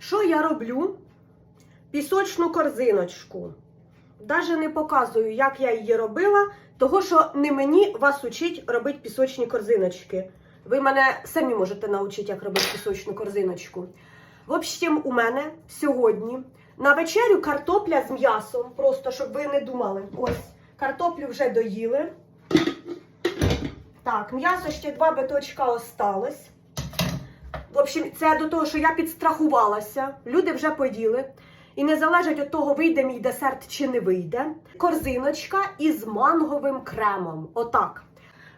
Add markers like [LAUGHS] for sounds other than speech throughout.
Що я роблю? Пісочну корзиночку. Даже не показую, як я її робила, того що не мені вас учить робити пісочні корзиночки. Ви мене самі можете навчити, як робити пісочну корзиночку. В общем, у мене сьогодні на вечерю картопля з м'ясом. Просто щоб ви не думали. Ось, картоплю вже доїли. Так, м'ясо ще два биточка осталось. В общем, це до того, що я підстрахувалася. Люди вже поїли. І не залежить від того, вийде мій десерт чи не вийде. Корзиночка із манговим кремом. Отак.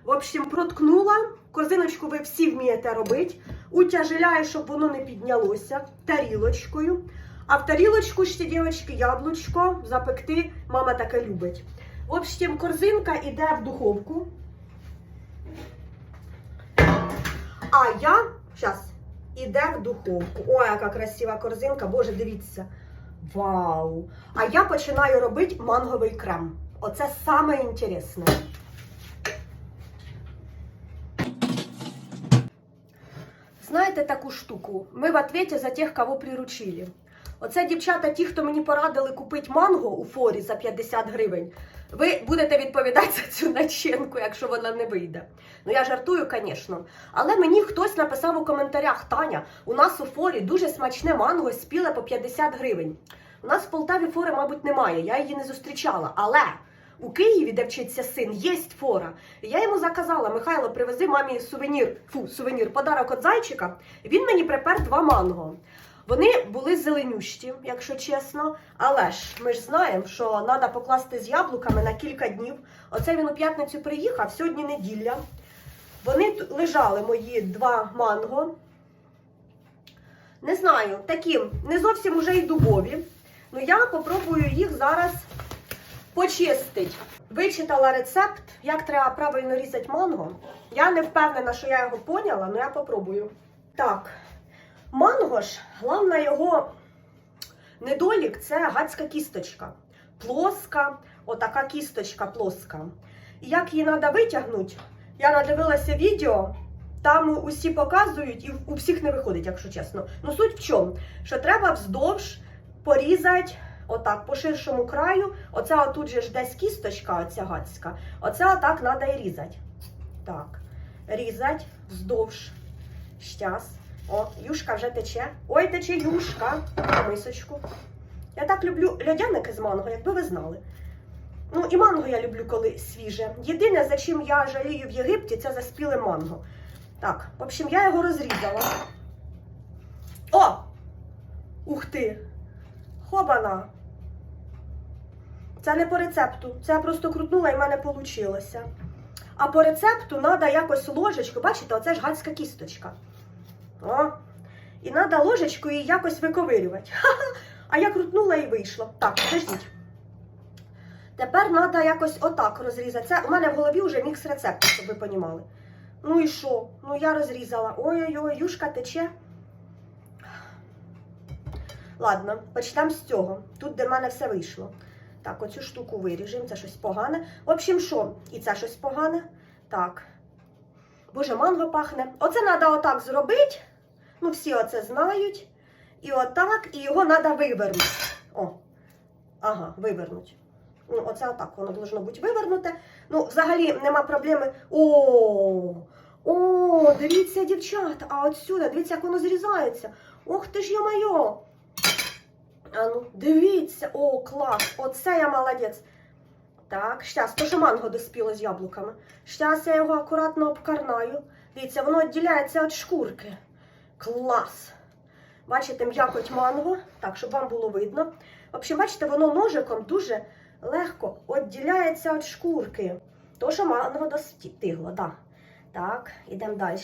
В общем, проткнула. Корзиночку ви всі вмієте робити. Утяжеляю, щоб воно не піднялося тарілочкою. А в тарілочку ще, дівчатки, яблучко запекти. Мама таке любить. В общем, корзинка йде в духовку. А я зараз іде в духовку. Ой, яка красива корзинка. Боже, дивіться. Вау! А я починаю робити манговий крем. Оце саме інтересне. Знаєте таку штуку? Ми в ответе за тих, кого приручили. Оце дівчата, ті, хто мені порадили купити манго у форі за 50 гривень. Ви будете відповідати за цю начинку, якщо вона не вийде. Ну я жартую, звісно. Але мені хтось написав у коментарях: Таня, у нас у форі дуже смачне манго спіле по 50 гривень. У нас в Полтаві фори, мабуть, немає. Я її не зустрічала. Але у Києві, де вчиться син, є фора. І я йому заказала: Михайло, привези мамі сувенір, фу, сувенір, подарок від зайчика. Він мені припер два манго. Вони були зеленющі, якщо чесно. Але ж ми ж знаємо, що треба покласти з яблуками на кілька днів. Оце він у п'ятницю приїхав, сьогодні неділя. Вони лежали мої два манго. Не знаю, такі, не зовсім уже й дубові. Ну я попробую їх зараз почистити. Вичитала рецепт, як треба правильно різати манго. Я не впевнена, що я його поняла, але я попробую. Так, манго ж, головна його недолік це гадська кісточка. Плоска, отака кісточка плоска. І як її треба витягнути, я надивилася відео, там усі показують, і у всіх не виходить, якщо чесно. Ну суть в чому? Що треба вздовж порізати отак по ширшому краю. Оце отут же ж десь кісточка, оця гадська. Оце отак треба і різати. Так, різати вздовж. Щас. О, юшка вже тече. Ой, тече юшка. Мисочку. Я так люблю льодяники з манго, якби ви знали. Ну, і манго я люблю, коли свіже. Єдине, за чим я жалію в Єгипті, це за спіле манго. Так, в общем, я його розрізала. О! Ух ти! Хобана! Це не по рецепту. Це я просто крутнула і в мене вийшло. А по рецепту треба якось ложечку, бачите, оце ж гадська кісточка. О, і треба ложечкою якось виковирювати. [LAUGHS] Ха-ха. А я крутнула і вийшло. Так, подождіть. Тепер треба якось отак розрізати. Це у мене в голові вже мікс рецепту, щоб ви понімали. Ну і що? Ну я розрізала. Ой-ой-ой, юшка тече. Ладно, почнемо з цього. Тут, де в мене все вийшло. Так, оцю штуку виріжемо, це щось погане. В общем, що? І це щось погане. Так. Боже, манго пахне. Оце треба отак зробити. Ну, всі оце знають. І отак, і його треба вивернути. О, ага, вивернуть. Ну, оце отак воно должно бути вивернуте. Ну, взагалі нема проблеми. О, о, дивіться, дівчата, а отсюди, дивіться, як воно зрізається. Ох ти ж йо-моє. А ну, дивіться, о, клас, оце я молодець. Так, щас, то що манго доспіло з яблуками. Щас я його акуратно обкарнаю. Дивіться, воно відділяється від шкурки. Клас! Бачите, м'якоть манго, так, щоб вам було видно. В общем, бачите, воно ножиком дуже легко відділяється від шкурки. То, що манго достигло, да. Так, ідемо далі.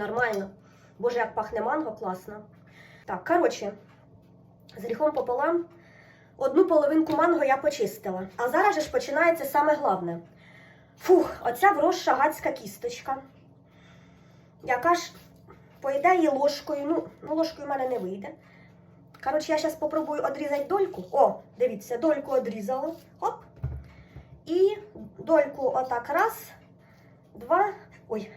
Нормально. Боже, як пахне манго, класно. Так, коротше, з гріхом пополам. Одну половинку манго я почистила. А зараз же ж починається саме головне. Фух, оця вросша гадська кісточка. Яка ж по ідеї, ложкою. Ну, ну ложкою в мене не вийде. Коротше, я зараз спробую відрізати дольку. О, дивіться, дольку відрізала. Оп. І дольку отак раз, два. Ой.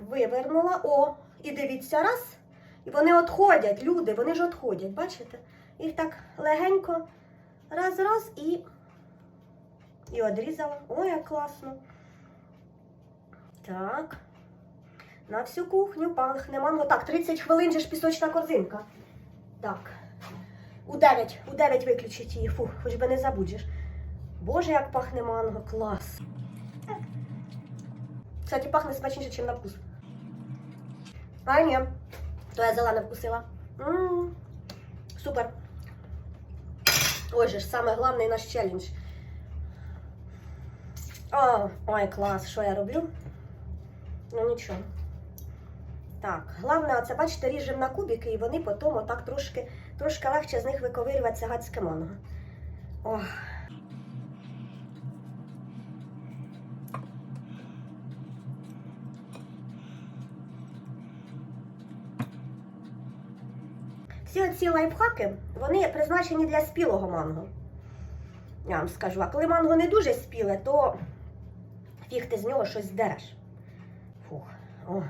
Вивернула. О, і дивіться, раз. І вони відходять, люди, вони ж відходять, бачите? Їх так легенько раз, раз і, і відрізала. Ой, як класно. Так. На всю кухню пахне манго. Так, 30 хвилин же ж пісочна корзинка. Так. У 9, у 9 виключить її. Фу, хоч би не забудеш. Боже, як пахне манго, клас. Кстати, пахне смачніше, ніж на вкус. А, ні. То я зелена вкусила. М, Супер. Ой же ж, саме наш челендж. О, ой, клас, що я роблю? Ну нічого. Так, головне, оце, бачите, ріжемо на кубики, і вони потім отак трошки, трошки легше з них виковирювати гадське манго. Ох. Всі ці лайфхаки, вони призначені для спілого манго. Я вам скажу, а коли манго не дуже спіле, то фіг ти з нього щось здереш. Фух, о,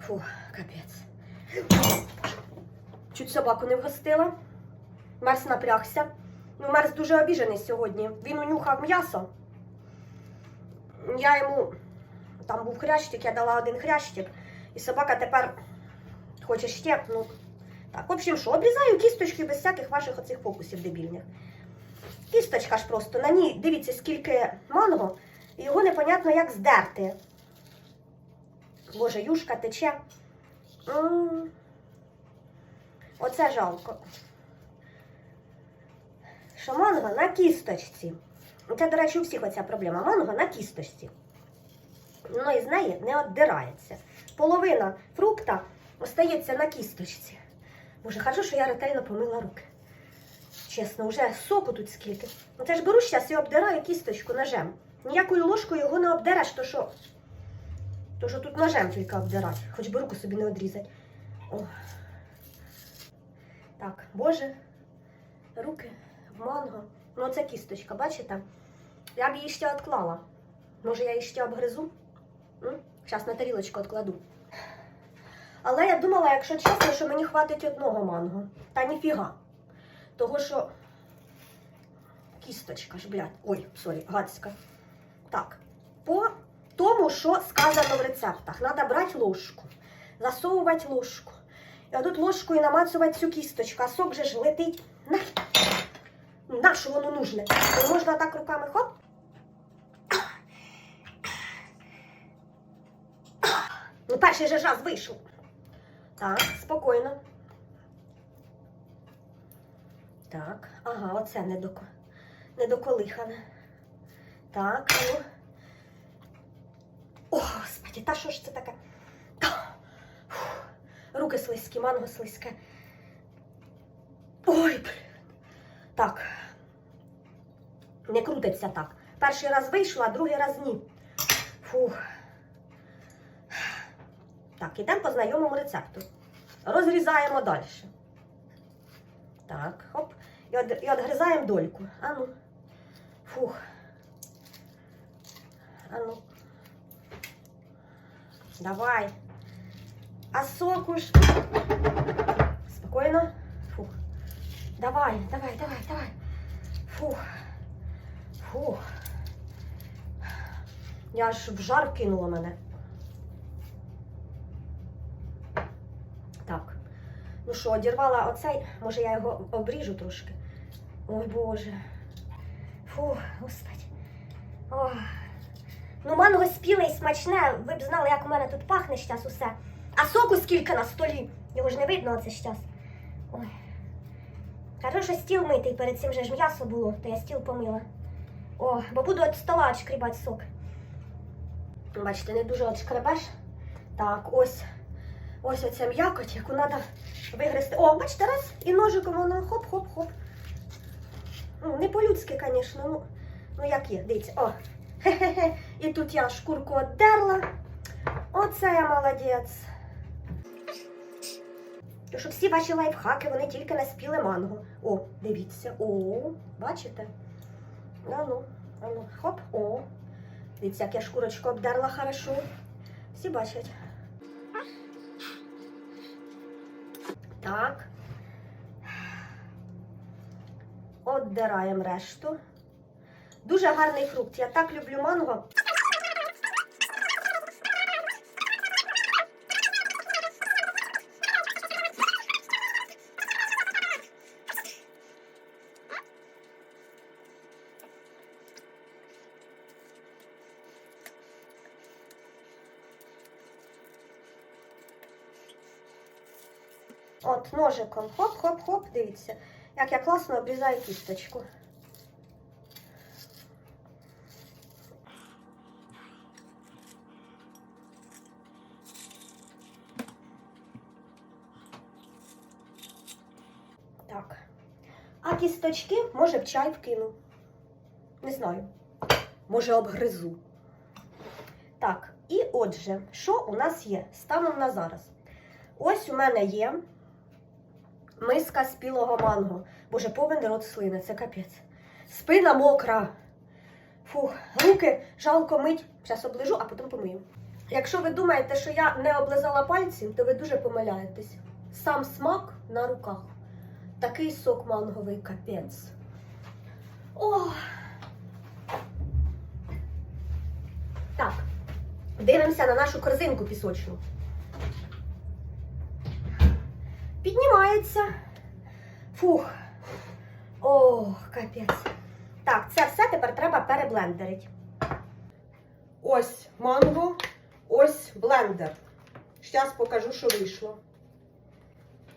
фух, капець. Чуть собаку не вгостила. Мерс напрягся. Ну, Мерс дуже обіжений сьогодні. Він унюхав м'ясо. Я йому там був хрящик, я дала один хрящик, і собака тепер хоче ще. Ну, так, в общем, що, обрізаю кісточки без всяких ваших оцих фокусів дебільних. Кісточка ж просто, на ній, дивіться, скільки манго, і його непонятно як здерти. Боже, юшка тече. Оце жалко. Що манго на кісточці. Це, до речі, у всіх оця проблема. Манго на кісточці. Ну і з неї не віддирається. Половина фрукта остається на кісточці. Боже, хорошо, що я ретельно помила руки. Чесно, вже соку тут скільки. Ну це ж беру зараз і обдираю кісточку ножем. Ніякою ложкою його не обдереш, то що? То що тут ножем тільки обдирати, хоч би руку собі не одрізати. О. Так, боже, руки в манго. Ну це кісточка, бачите? Я б її ще відклала. Може, я її ще обгризу? Зараз на тарілочку відкладу. Але я думала, якщо чесно, що мені хватить одного манго. Та ніфіга. Того що. Кісточка ж, блядь. Ой, сорі, гадська. Так. По тому, що сказано в рецептах. Треба брати ложку, засовувати ложку. І отут ложкою намацувати цю кісточку, а сок же ж летить. На, на що воно нужне? Не можна так руками хоп. Ну, перший же раз вийшов. Так, спокійно. Так, ага, оце недоко... недоколихане. Так, ну. О, господи, та що ж це таке? Фух. Руки слизькі, манго слизьке. Ой, блін. Так. Не крутиться так. Перший раз вийшла, а другий раз ні. Фух. Так, ідемо по знайомому рецепту. Розрізаємо далі. Так, хоп. І, од, і відгризаємо дольку. Ану. Фух. Ану. Давай. А соку ж. Спокійно. Фух. Давай, давай, давай, давай. Фух. Фух. Я аж в жар кинула мене. Так. Ну що, одірвала оцей, може я його обріжу трошки. Ой Боже. Фу, господи. Ох. Ну, манго спіле і смачне. Ви б знали, як у мене тут пахне щас усе. А соку скільки на столі. Його ж не видно оце щас. Ой. Що стіл митий, перед цим же ж м'ясо було, то я стіл помила. О, бо буду від стола відшкрібати сок. Бачите, не дуже відшкребеш. Так, ось. Ось оця м'якоть, яку треба вигризти. О, бачите, раз, і ножиком воно хоп-хоп-хоп. Ну, не по-людськи, звісно, ну, ну як є, дивіться, о. Хе-хе-хе. І тут я шкурку отдерла. Оце я молодець. Щоб всі ваші лайфхаки, вони тільки на спіле манго. О, дивіться, о, бачите? Ану, ану, хоп, о. Дивіться, як я шкурочку обдерла хорошо. Всі бачать. Так. Отдираємо решту. Дуже гарний фрукт. Я так люблю манго. От ножиком. Хоп-хоп-хоп, дивіться, як я класно обрізаю кісточку. Так. А кісточки, може, в чай вкину. Не знаю. Може, обгризу. Так, і отже, що у нас є? Станом на зараз. Ось у мене є миска спілого манго. Боже, повен рот слини, це капець. Спина мокра. Фух, руки жалко мить. Зараз оближу, а потім помию. Якщо ви думаєте, що я не облизала пальці, то ви дуже помиляєтесь. Сам смак на руках. Такий сок манговий капець. Ох. Так, дивимося на нашу корзинку пісочну. Піднімається. Фух. Ох, капець. Так, це все тепер треба переблендерити. Ось манго, ось блендер. Зараз покажу, що вийшло.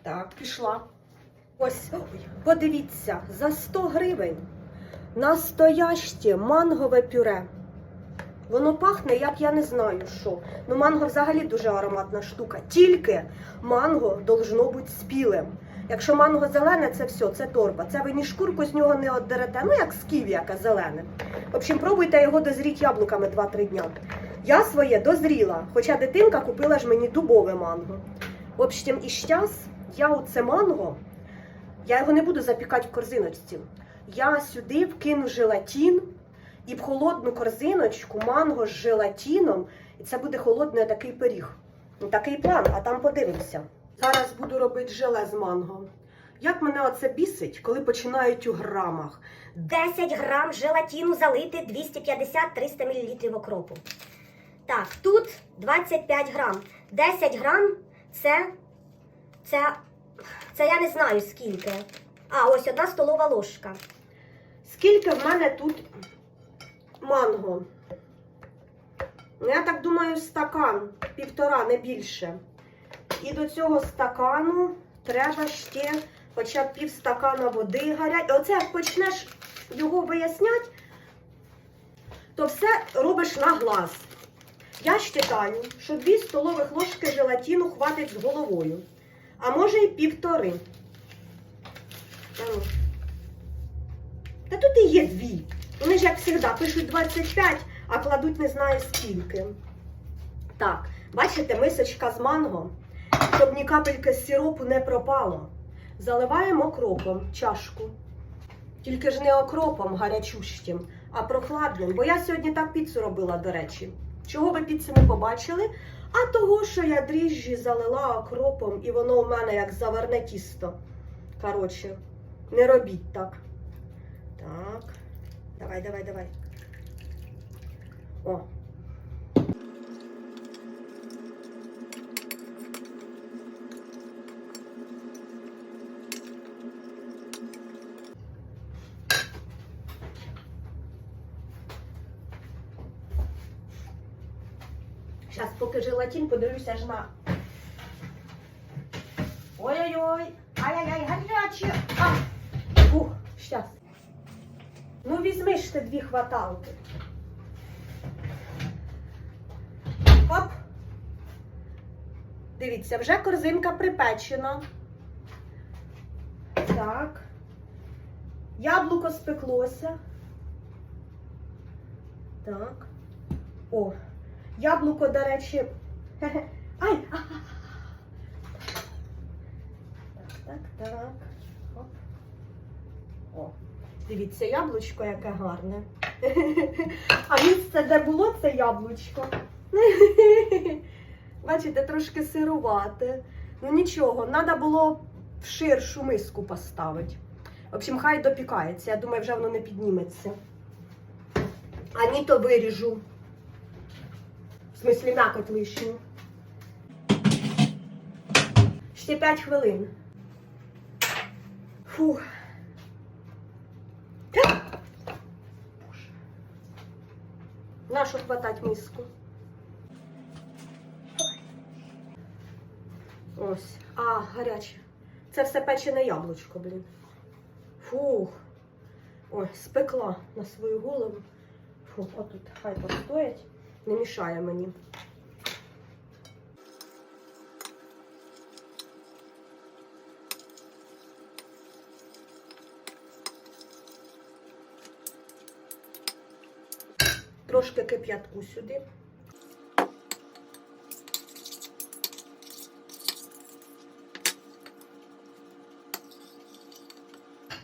Так, пішла. Ось, подивіться, за 100 гривень настояще мангове пюре. Воно пахне, як я не знаю що. Ну, манго взагалі дуже ароматна штука. Тільки манго должно бути спілим. Якщо манго зелене, це все, це торба. Це ви ні шкурку з нього не оддерете. Ну, як з ківі, яке зелене. В общем, пробуйте його дозріть яблуками 2-3 дня. Я своє дозріла, хоча дитинка купила ж мені дубове манго. В общем, і щас я оце манго, я його не буду запікати в корзиночці. Я сюди вкину желатин і в холодну корзиночку манго з желатином, і це буде холодний такий пиріг. Ну, такий план, а там подивимося. Зараз буду робити желе з манго. Як мене оце бісить, коли починають у грамах. 10 грам желатину залити 250-300 мл окропу. Так, тут 25 грам. 10 грам це, це, це я не знаю скільки. А, ось одна столова ложка. Скільки в мене тут манго? Ну, Я так думаю, стакан, півтора, не більше. І до цього стакану треба ще хоча б пів стакана води гарять. Оце як почнеш його виясняти, то все робиш на глаз. Я вважаю, що 2 столових ложки желатину хватить з головою. А може і півтори. Ну. Та тут і є дві. Вони ж, як завжди, пишуть 25, а кладуть не знаю скільки. Так, бачите, мисочка з манго, щоб ні капельки з сиропу не пропало. Заливаємо окропом чашку. Тільки ж не окропом гарячущим, а прохладним. Бо я сьогодні так піцу робила, до речі. Чого ви піцу не побачили? А того, що я дріжджі залила окропом, і воно у мене як заверне тісто. Коротше, не робіть так. Так. Давай, давай, давай. О. Зараз, поки желатин, подивлюся ж на. Ой-ой-ой! Ай-яй-яй, гаряче! А! Ух, щас. Ну, візьми дві хваталки. Оп. Дивіться, вже корзинка припечена. Так. Яблуко спеклося. Так. О, яблуко, до речі. [LAUGHS] Ай! а, Так, так. Оп. О, дивіться, яблучко яке гарне. [LAUGHS] А місце, де було це яблучко. [LAUGHS] Бачите, трошки сирувате. Ну нічого, треба було в ширшу миску поставити. В общем, хай допікається. Я думаю, вже воно не підніметься. А ні, то виріжу. В смислі, м'якоть лишню. Ще 5 хвилин. Фух. Нащо хватать миску? Ось. А, гаряче. Це все печене яблучко, блін. Фух. Ой, спекла на свою голову. Фух, отут хай постоять. Не мішає мені. Трошки кип'ятку сюди.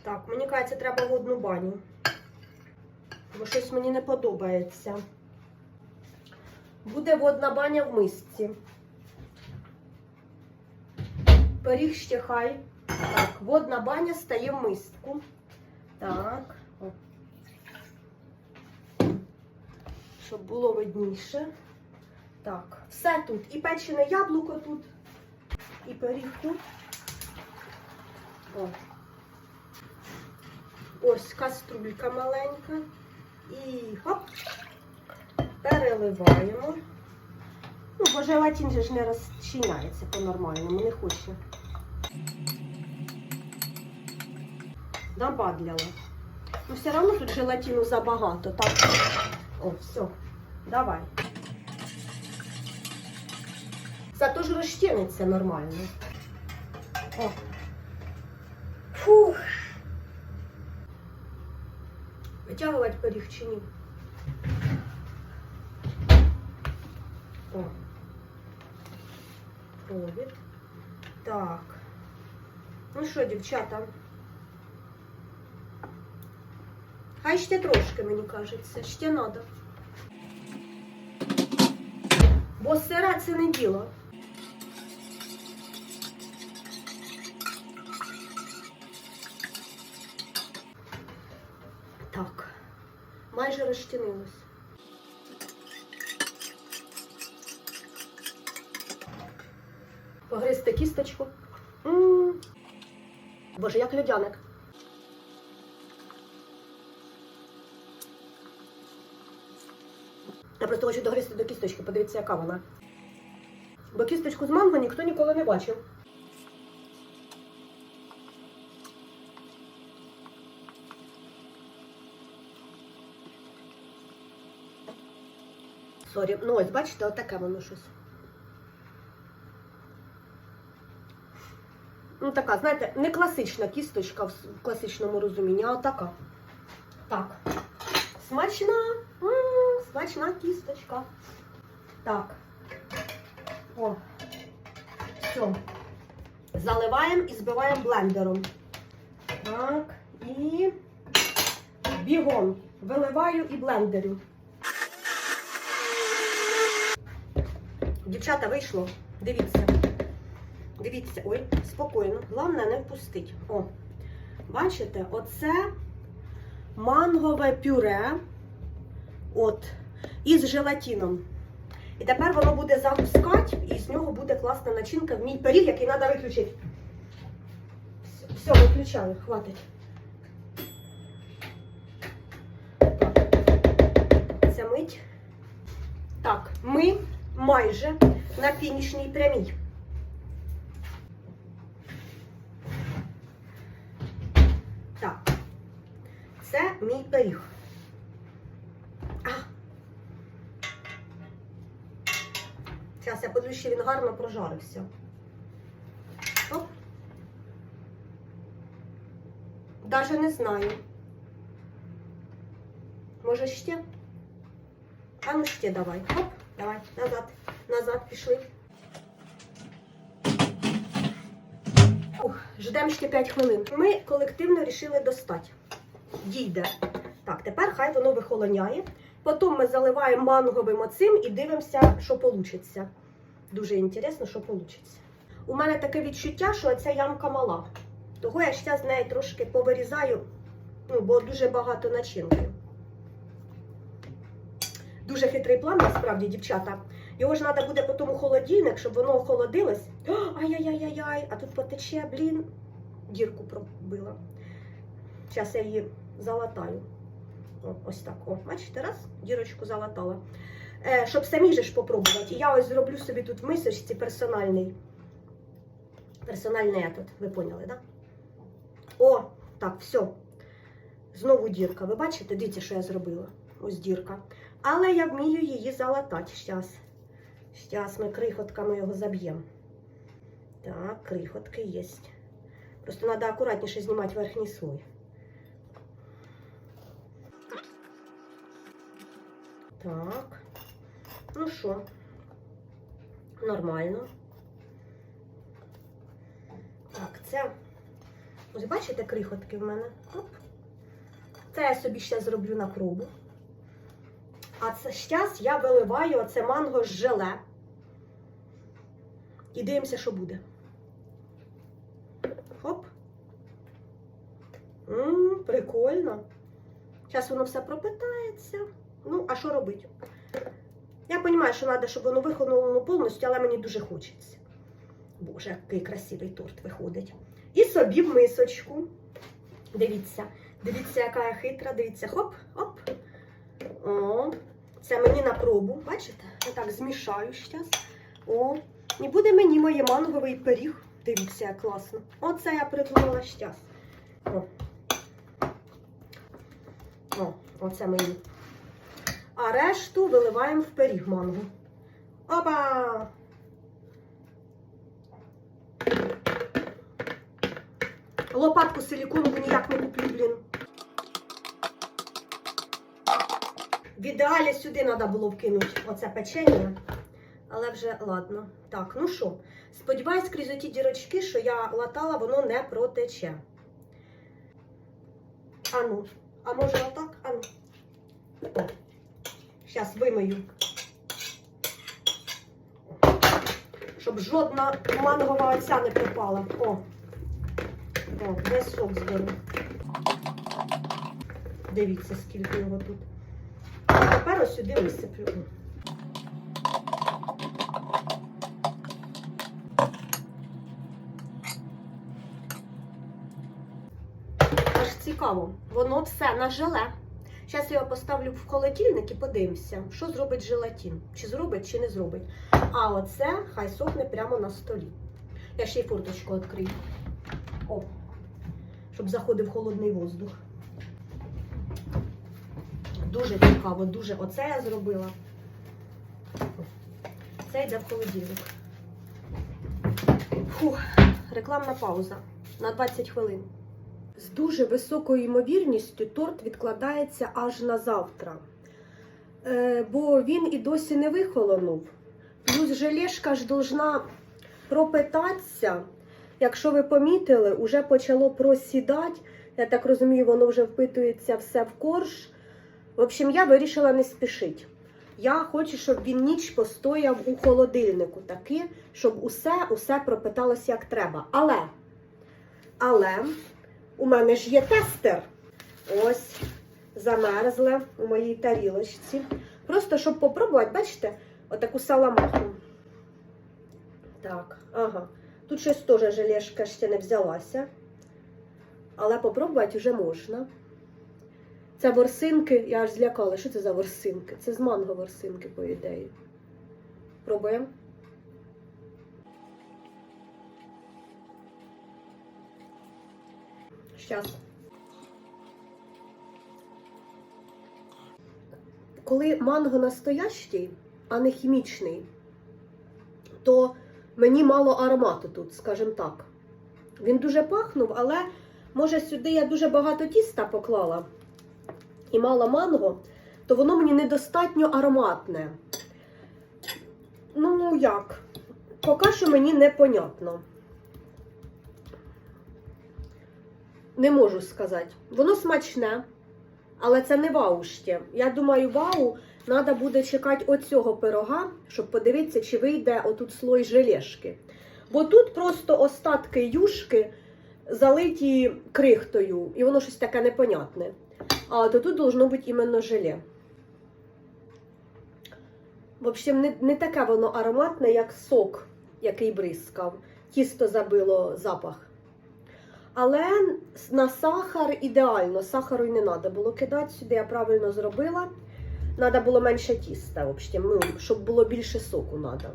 Так, мені кажеться, треба в одну баню. Бо щось мені не подобається. Буде водна баня в мисці. Пиріг ще хай. Так, водна баня стає в миску. Так. О. Щоб було видніше. Так, все тут. І печене яблуко тут, і пиріг тут. О. Ось каструлька маленька. І хоп, переливаємо. Ну, бо желатин же ж не розчиняється по-нормальному, не хоче. Добавляла. Ну, все одно тут желатину забагато, так? О, все, давай. Зато ж розчиниться нормально. О. Фух. Витягувати пиріг чи ні? О. Провід. Так. Ну що, дівчата? Хай ще трошки, мені кажеться, ще треба. Бо сире це не діло. Так, майже розчинилось. Погризти кісточку. М. Боже, як льодяник. Просто хочу догризти до кісточки, подивіться, яка вона. Бо кісточку з манго ніхто ніколи не бачив. Сорі, ну ось, бачите, отаке воно щось. Ну, така, знаєте, не класична кісточка в класичному розумінні, а така. Так. Смачна. Смачна кісточка. Так. О. Все. Заливаємо і збиваємо блендером. Так. І бігом. Виливаю і блендерю. Дівчата, вийшло. Дивіться. Дивіться, ой, спокійно. Головне не впустить. О, бачите, оце мангове пюре от, із желатином. І тепер воно буде загускати, і з нього буде класна начинка в мій пиріг, який треба виключити. Все, виключаю, хватить. Це мить. Так, ми майже на фінішній прямій. Так, це мій пиріг. Зараз я подивлюсь, що він гарно прожарився. Оп. Даже не знаю. Може ще? А ну ще давай. Оп, давай, назад, назад пішли. Ух, ждемо ще 5 хвилин. Ми колективно вирішили достати. Дійде. Так, тепер хай воно вихолоняє. Потім ми заливаємо манговим оцим і дивимося, що вийде. Дуже інтересно, що вийде. У мене таке відчуття, що ця ямка мала. Того я ще з неї трошки повирізаю, ну, бо дуже багато начинки. Дуже хитрий план, насправді, дівчата. Його ж треба буде потім у холодильник, щоб воно охолодилось. О, Ай-яй-яй-яй, а тут потече, блін. Дірку пробила. Зараз я її залатаю. О, ось так. О, бачите, раз, дірочку залатала. Е, щоб самі ж попробувати. Я ось зроблю собі тут в мисочці персональний. Персональний етод, ви поняли? Да? О, так, все. Знову дірка. Ви бачите? Дивіться, що я зробила. Ось дірка. Але я вмію її залатати. Зараз. Зараз ми крихотками його заб'ємо. Так, крихотки є. Просто треба акуратніше знімати верхній слой. Так. Ну що? Нормально. Так, це. Ось бачите крихотки в мене? Оп. Це я собі ще зроблю на пробу. А це зараз я виливаю оце манго з желе. І дивимося, що буде. Хоп. Ммм, прикольно. Зараз воно все пропитається. Ну, а що робити? Я розумію, що треба, щоб воно вихолонуло повністю, але мені дуже хочеться. Боже, який красивий торт виходить. І собі в мисочку. Дивіться, дивіться, яка я хитра. Дивіться, хоп, оп. О, це мені на пробу. Бачите? Я так змішаю зараз. О, і буде мені моє манговий пиріг. Дивіться, як класно. Оце я придумала зараз. О. О, оце мені. А решту виливаємо в пиріг манго. Опа! Лопатку силіконову ніяк не куплю, блін. В ідеалі сюди треба було вкинути оце печення. Але вже ладно. Так, ну що, сподіваюсь, крізь оті дірочки, що я латала, воно не протече. Ану, а може отак? Ану. Зараз вимию. Щоб жодна мангова оця не пропала. О. О, весь сок зберу. Дивіться, скільки його тут. Тепер ось сюди висиплю. Аж цікаво, воно все на желе. Зараз я його поставлю в холодильник і подивимося, що зробить желатин. Чи зробить, чи не зробить. А оце хай сохне прямо на столі. Я ще й форточку відкрию. О, щоб заходив холодний воздух. Дуже цікаво, дуже. Оце я зробила. Це йде в холодильник. Фух, рекламна пауза на 20 хвилин. З дуже високою ймовірністю торт відкладається аж на завтра. Е, бо він і досі не вихолонув. Плюс желешка ж должна пропитатися. Якщо ви помітили, вже почало просідати. Я так розумію, воно вже впитується все в корж. В общем, я вирішила не спішити. Я хочу, щоб він ніч постояв у холодильнику, таки, щоб усе, усе пропиталося як треба. Але, але у мене ж є тестер. Ось, замерзле у моїй тарілочці. Просто щоб попробувати, бачите, отаку саламаху. Так, ага. Тут щось теж желешка ще не взялася. Але попробувати вже можна. Це ворсинки, я аж злякала. Що це за ворсинки? Це з манго ворсинки, по ідеї. Пробуємо. Щас. Коли манго настоящий, а не хімічний, то мені мало аромату тут, скажімо так. Він дуже пахнув, але може сюди я дуже багато тіста поклала і мало манго, то воно мені недостатньо ароматне. Ну, як? Поки що мені непонятно. Не можу сказати. Воно смачне, але це не вау ще. Я думаю, вау треба буде чекати оцього пирога, щоб подивитися, чи вийде отут слой желешки. Бо тут просто остатки юшки залиті крихтою, і воно щось таке непонятне. А то тут должно бути іменно желе. В общем, не, не таке воно ароматне, як сок, який бризкав. Тісто забило запах. Але на сахар ідеально. Сахару й не треба було кидати сюди, я правильно зробила. Треба було менше тіста, в ну, щоб було більше соку треба.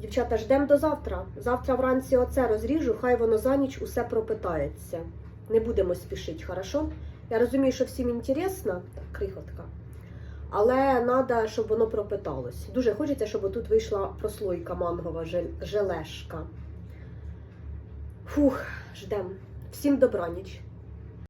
Дівчата, ждемо до завтра. Завтра вранці оце розріжу, хай воно за ніч усе пропитається. Не будемо спішити, хорошо? Я розумію, що всім інтересно, крихотка. Але треба, щоб воно пропиталось. Дуже хочеться, щоб тут вийшла прослойка мангова желешка. Фух, ждем. Всім добраніч.